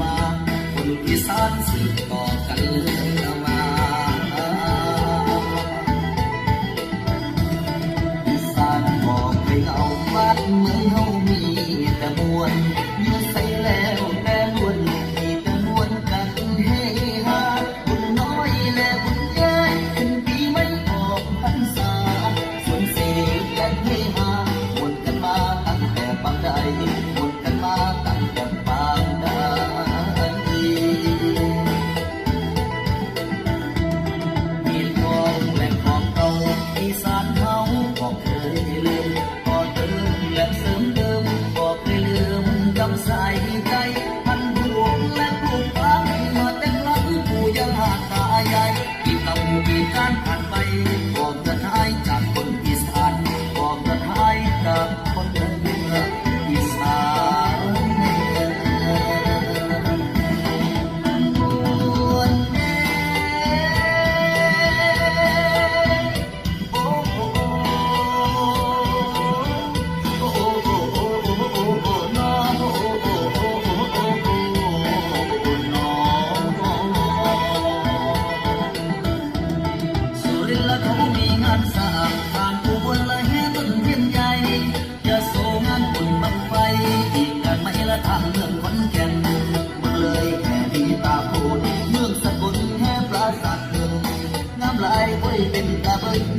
มาคนอีสานสื baby, baby, baby.